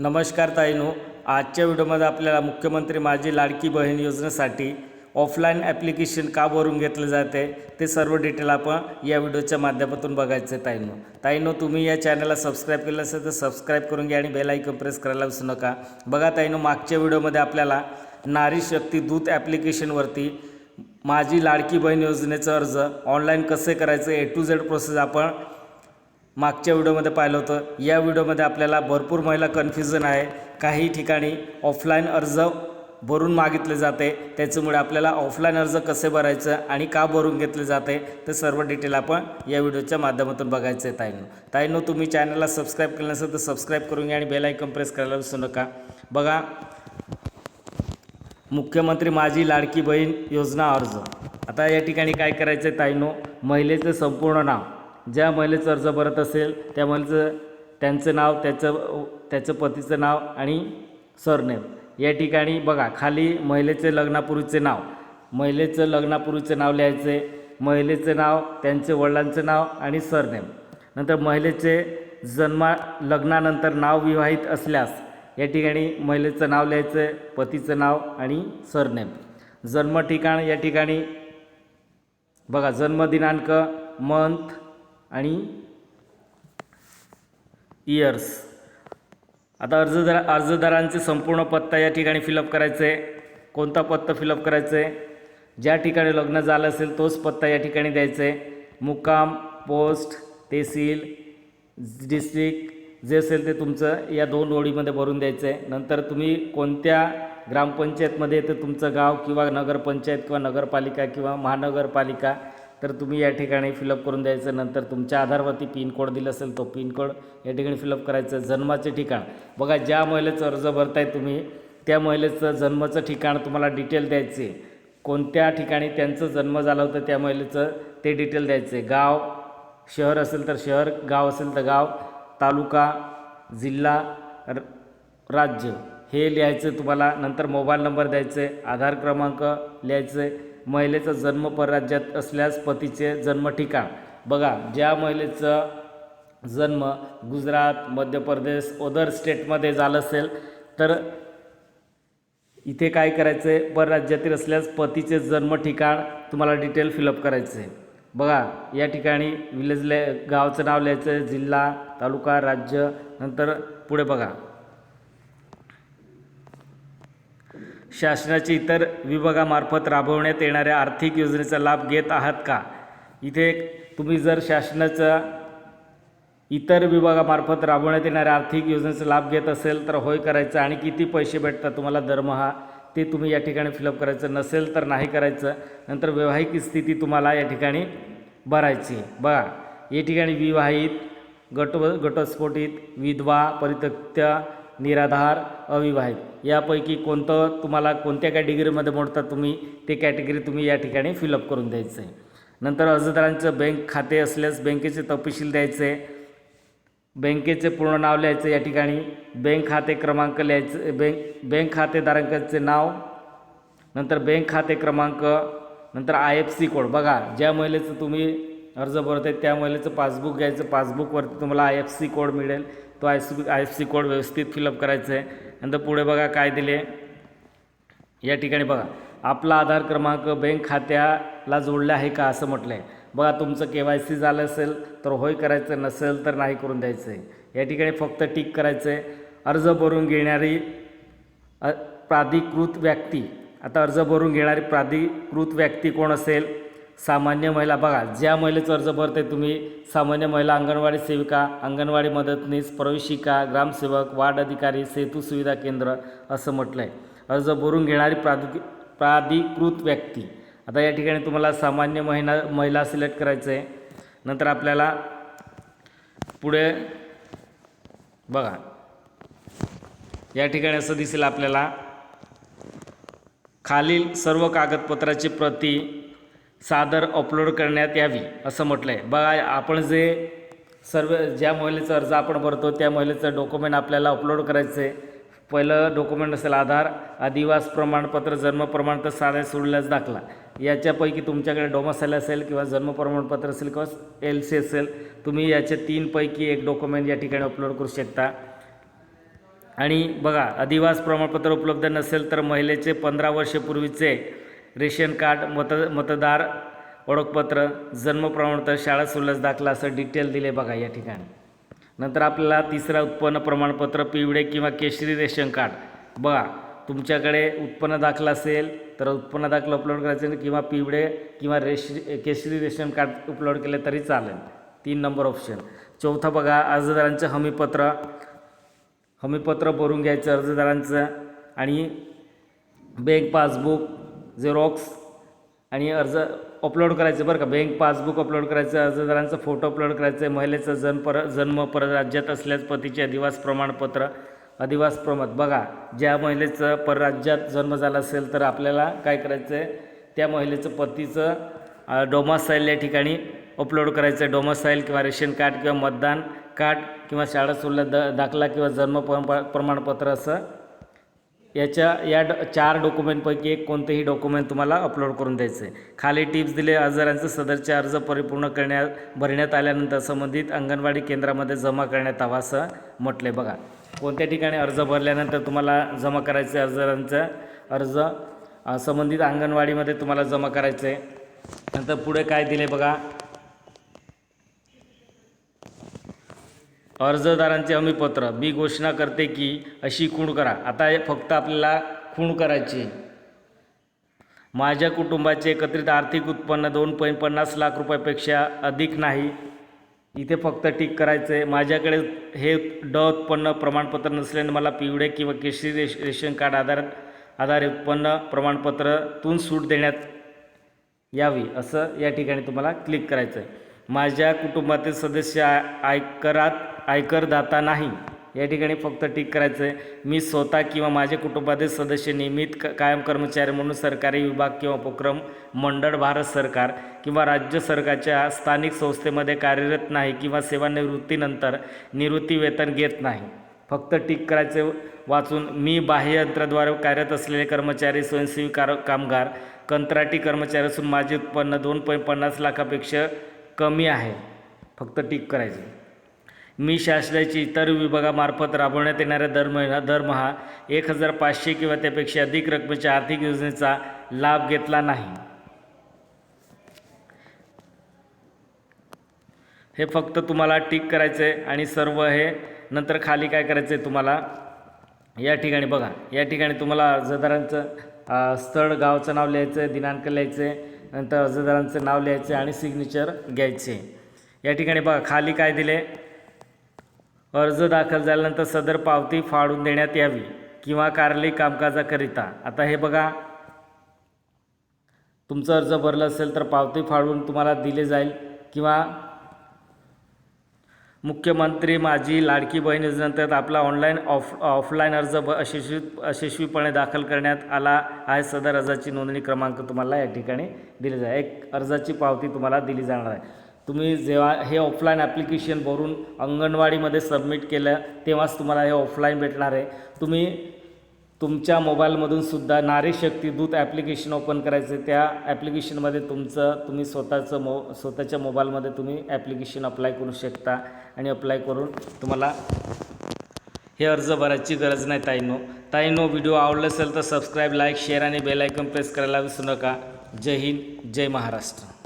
नमस्कार ताईनो आजच्या व्हिडिओमध्ये आपल्याला मुख्यमंत्री माझी लाडकी बहीण योजनेसाठी ऑफलाईन ॲप्लिकेशन का भरून घेतलं जाते ते सर्व डिटेल आपण या व्हिडिओच्या माध्यमातून बघायचं आहे ताईनो. ताईनो तुम्ही या चॅनलला सबस्क्राईब केलं असेल तर सबस्क्राईब करून घ्या आणि बेल आयकॉन प्रेस करायला विसरू नका. बघा ताईनो मागच्या व्हिडिओमध्ये आपल्याला नारी शक्ती दूत ॲप्लिकेशनवरती माझी लाडकी बहीण योजनेचं अर्ज ऑनलाईन कसे करायचं ए टू झेड प्रोसेस आपण मागच्या व्हिडिओमध्ये पाहिलं होतं. या व्हिडिओमध्ये आपल्याला भरपूर महिला कन्फ्युजन आहे. काही ठिकाणी ऑफलाईन अर्ज भरून मागितले जाते. त्याच्यामुळे आपल्याला ऑफलाईन अर्ज कसे भरायचं आणि का भरून घेतले जाते ते सर्व डिटेल आपण या व्हिडिओच्या माध्यमातून बघायचं आहे ताईनो. ताईनो तुम्ही चॅनलला सबस्क्राईब केलं नसेल तर सबस्क्राईब करून घ्या आणि बेल आयकॉन प्रेस करायला विसरू नका. बघा मुख्यमंत्री माझी लाडकी बहीण योजना अर्ज. आता या ठिकाणी काय करायचं आहे ताईनो? महिलेचं संपूर्ण नाव. ज्या महिलेचं अर्ज भरत असेल त्या महिलेचं त्यांचं नाव त्याचं त्याचं पतीचं नाव आणि सरनेम. या ठिकाणी बघा खाली महिलेचे लग्नापूर्वीचे नाव महिलेचं लग्नापूर्वीचं नाव लिहायचे महिलेचं नाव त्यांचे वडिलांचं नाव आणि सरनेम. नंतर महिलेचे जन्मा लग्नानंतर नाव विवाहित असल्यास या ठिकाणी महिलेचं नाव लिहायचं पतीचं नाव आणि सरनेम. जन्म ठिकाण या ठिकाणी बघा जन्मदिनांक मंथ आणि इयर्स आता अर्जदार अर्जदारांचे संपूर्ण पत्ता या ठिकाणी फिलअप करायचं. आहे कोणता पत्ता फिलअप करायचं? आहे ज्या ठिकाणी लग्न झालं असेल तोच पत्ता या ठिकाणी द्यायचा. आहे मुक्काम पोस्ट तहसील डिस्ट्रिक्ट जे असेल ते तुमचं या दोन ओळीमध्ये भरून द्यायचं. आहे नंतर तुम्ही कोणत्या ग्रामपंचायतमध्ये येतं तुमचं गाव किंवा नगरपंचायत किंवा नगरपालिका किंवा महानगरपालिका तर तुम्ही या ठिकाणी फिलअप करून द्यायचं. नंतर तुमच्या आधारवरती पिन कोड दिलं असेल तो पिन कोड या ठिकाणी फिलअप करायचं. जन्माचे ठिकाण. बघा ज्या महिलेचं अर्ज भरताय तुम्ही त्या महिलेचं जन्माचं ठिकाण तुम्हाला डिटेल द्यायचे. कोणत्या ठिकाणी त्यांचं जन्म झाला होतं त्या महिलेचं ते डिटेल द्यायचे. गाव शहर असेल तर शहर गाव असेल तर गाव तालुका जिल्हा र राज्य. हे लिहायचं तुम्हाला. नंतर मोबाईल नंबर द्यायचे आधार क्रमांक लिहायचे. महिलेचा जन्म परराज्यात असल्यास पतीचे जन्म ठिकाण. बघा ज्या महिलेचं जन्म गुजरात मध्य प्रदेश ओदर स्टेटमध्ये झालं असेल तर इथे काय करायचं आहे परराज्यातील असल्यास पतीचे जन्म ठिकाण तुम्हाला डिटेल फिलअप करायचं आहे बघा या ठिकाणी विलेजले गावचं नाव लिहायचं आहे जिल्हा तालुका राज्य नंतर पुढे बघा. शासनाच्या इतर विभागामार्फत राबवण्यात येणाऱ्या आर्थिक योजनेचा लाभ घेत आहात का? इथे तुम्ही जर शासनाचा इतर विभागामार्फत राबवण्यात येणाऱ्या आर्थिक योजनेचा लाभ घेत असेल तर होय करायचं आणि किती पैसे भेटतात तुम्हाला दरमहा ते तुम्ही या ठिकाणी फिलअप करायचं. नसेल तर नाही करायचं. नंतर वैवाहिक स्थिती तुम्हाला या ठिकाणी भरायची. बघा या ठिकाणी विवाहित गट गटस्फोटित विधवा परित्यक्त्या निराधार अविवाहित. यापैकी कोणतं तुम्हाला कोणत्या कॅटेगरीमध्ये मोडतात तुम्ही ते कॅटेगरी तुम्ही या ठिकाणी फिलअप करून द्यायचं आहे नंतर अर्जदारांचं बँक खाते असल्यास बँकेचे तपशील द्यायचे. बँकेचे पूर्ण नाव लिहायचं या ठिकाणी. बँक खाते क्रमांक लिहायचं बँक बँक खातेधारकाचे नाव. नंतर बँक खाते क्रमांक. नंतर आय एफ सी कोड. बघा ज्या महिलेचं तुम्ही अर्ज भरत आहे त्या महिलेचं पासबुक घ्यायचं. पासबुकवरती तुम्हाला आय एफ सी कोड मिळेल. तो I C I F C code व्यवस्थित फिलअप करायचं आहे नंतर पुढे बघा काय दिले. या ठिकाणी बघा आपला आधार क्रमांक बँक खात्याला जोडला आहे का असं म्हटलं आहे बघा तुमचं के वाय सी झालं असेल तर होय करायचं नसेल तर नाही करून द्यायचं आहे या ठिकाणी फक्त टिक करायचं आहे अर्ज भरून घेणारी प्राधिकृत व्यक्ती. आता अर्ज भरून घेणारी प्राधिकृत व्यक्ती कोण असेल? सामान्य महिला बघा ज्या महिलेचं अर्ज भरते तुम्ही सामान्य महिला अंगणवाडी सेविका अंगणवाडी मदतनीस प्रवेशिका ग्रामसेवक वार्ड अधिकारी सेतू सुविधा केंद्र असं म्हटलं आहे अर्ज भरून घेणारी प्राधिक प्राधिकृत व्यक्ती. आता या ठिकाणी तुम्हाला सामान्य महिला महिला सिलेक्ट करायचं आहे नंतर आपल्याला पुढे बघा. या ठिकाणी असं दिसेल आपल्याला खालील सर्व कागदपत्राची प्रती सादर अपलोड करण्यात यावी असं म्हटलं आहे बघा आपण जे सर्व ज्या महिलेचा अर्ज आपण भरतो त्या महिलेचं डॉक्युमेंट आपल्याला अपलोड करायचं आहे पहिलं डॉक्युमेंट असेल आधार आदिवास प्रमाणपत्र जन्म प्रमाणपत्र साध्या सोडल्यास दाखला. याच्यापैकी तुमच्याकडे डोमसाईल असेल किंवा जन्म प्रमाणपत्र असेल किंवा एल सी असेल तुम्ही याच्या तीनपैकी एक डॉक्युमेंट या ठिकाणी अपलोड करू शकता. आणि बघा अधिवास प्रमाणपत्र उपलब्ध नसेल तर महिलेचे पंधरा वर्षपूर्वीचे रेशन कार्ड मत मतदार ओळखपत्र जन्म प्रमाणपत्र शाळा सुलस दाखला असं डिटेल दिले बघा या ठिकाणी. नंतर आपल्याला तिसरा उत्पन्न प्रमाणपत्र पिवळे किंवा केशरी रेशन कार्ड. बघा तुमच्याकडे उत्पन्न दाखला असेल तर उत्पन्न दाखला अपलोड करायचं किंवा पिवळे किंवा रेश केशरी रेशन कार्ड अपलोड केले तरी चालेल. तीन नंबर ऑप्शन चौथा बघा अर्जदारांचं हमीपत्र. हमीपत्र भरून घ्यायचं अर्जदारांचं. आणि बँक पासबुक झेरॉक्स आणि अर्ज अपलोड करायचं बरं का. बँक पासबुक अपलोड करायचं अर्जदारांचा फोटो अपलोड करायचं आहे महिलेचं जन्म पर जन्म परराज्यात असल्यास पतीचे अधिवास प्रमाणपत्र अधिवास प्रमाण. बघा ज्या महिलेचं परराज्यात जन्म झाला असेल तर आपल्याला काय करायचं आहे त्या महिलेचं पतीचं डोमासाईल या ठिकाणी अपलोड करायचं आहे डोमासाईल किंवा रेशन कार्ड किंवा मतदान कार्ड किंवा शाळा सुल्ला द दाखला किंवा जन्म प्रमाणपत्र असं याच्या या ड चार डॉक्युमेंटपैकी एक कोणतेही डॉक्युमेंट तुम्हाला अपलोड करून द्यायचं आहे खाली टिप्स दिले अर्जदारांचे सदरचे अर्ज परिपूर्ण करण्यात भरण्यात आल्यानंतर संबंधित अंगणवाडी केंद्रामध्ये जमा करण्यात हवा असं म्हटलं बघा. कोणत्या ठिकाणी अर्ज भरल्यानंतर तुम्हाला जमा करायचं आहे अर्जदारांचा अर्ज संबंधित अंगणवाडीमध्ये तुम्हाला जमा करायचं आहे नंतर पुढे काय दिले बघा? अर्जदारांचे हमीपत्र. मी घोषणा करते की अशी खूण करा. आता हे फक्त आपल्याला खूण करायची. आहे. माझ्या कुटुंबाचे एकत्रित आर्थिक उत्पन्न दोन पॉईंट पन्नास लाख रुपयापेक्षा अधिक नाही. इथे फक्त टिक करायचं आहे माझ्याकडे हे ड उत्पन्न प्रमाणपत्र नसल्याने मला पिवळे किंवा केशरी रेश रेशन कार्ड आधार आधारे उत्पन्न प्रमाणपत्रातून सूट देण्यात यावी असं या ठिकाणी तुम्हाला क्लिक करायचं आहे माझ्या कुटुंबातील सदस्य आय आयकरात आयकरदाता नाही. या ठिकाणी फक्त टीक करायचं आहे मी स्वतः किंवा माझे कुटुंबातील सदस्य नियमित क कायम कर्मचारी म्हणून सरकारी विभाग किंवा उपक्रम मंडळ भारत सरकार किंवा राज्य सरकारच्या स्थानिक संस्थेमध्ये कार्यरत नाही किंवा सेवानिवृत्तीनंतर निवृत्ती वेतन घेत नाही. फक्त टिक करायचे वाचून मी बाह्य यंत्राद्वारे कार्यरत असलेले कर्मचारी स्वयंसेवी कार कामगार कंत्राटी कर्मचारी असून माझे उत्पन्न दोन पॉईंट पन्नास लाखापेक्षा कमी आहे. फक्त टिक करायचे मी शासनाची इतर विभागामार्फत राबवण्यात येणाऱ्या दर महिना दरमहा एक हजार पाचशे किंवा त्यापेक्षा अधिक रकमेच्या आर्थिक योजनेचा लाभ घेतला नाही. हे फक्त तुम्हाला टिक करायचं आहे आणि सर्व हे नंतर खाली काय करायचं आहे तुम्हाला? या ठिकाणी बघा. या ठिकाणी तुम्हाला अर्जदारांचं स्थळ गावचं नाव लिहायचं आहे दिनांक लिहायचं आहे नंतर अर्जदारांचं नाव लिहायचं आणि सिग्नेचर घ्यायचे या ठिकाणी बघा खाली काय दिले अर्ज दाखल झाल्यानंतर सदर पावती फाडून देण्यात यावी किंवा कार्यालयीन कामकाजाकरिता. आता हे बघा. तुमचं अर्ज भरलं असेल तर पावती फाडून तुम्हाला दिले जाईल किंवा मुख्यमंत्री माझी लाडकी बहीण योजनेअंतर्गत आपला ऑनलाईन ऑफ ऑफलाईन अर्ज ब यशस्वी यशस्वीपणे दाखल करण्यात आला आहे. सदर अर्जाची नोंदणी क्रमांक तुम्हाला या ठिकाणी दिले जाईल. एक अर्जाची पावती तुम्हाला दिली जाणार आहे. तुम्ही जेव्हा हे ऑफलाईन ॲप्लिकेशन भरून अंगणवाडीमध्ये सबमिट केलं तेव्हाच तुम्हाला हे ऑफलाईन भेटणार आहे. तुम्ही तुमच्या मोबाईलमधून सुद्धा नारी शक्ती दूत ॲप्लिकेशन ओपन करायचं आहे त्या ॲप्लिकेशनमध्ये तुमचं तुम्ही स्वतःचं मो स्वतःच्या मोबाईलमध्ये तुम्ही ॲप्लिकेशन अप्लाय करू शकता आणि अप्लाय करून तुम्हाला हे अर्ज भरायची गरज नाही ताईनो. ताईनो व्हिडिओ आवडला असेल तर सबस्क्राईब लाईक शेअर आणि बेल आयकॉन प्रेस करायला विसरू नका. जय हिंद जय महाराष्ट्र.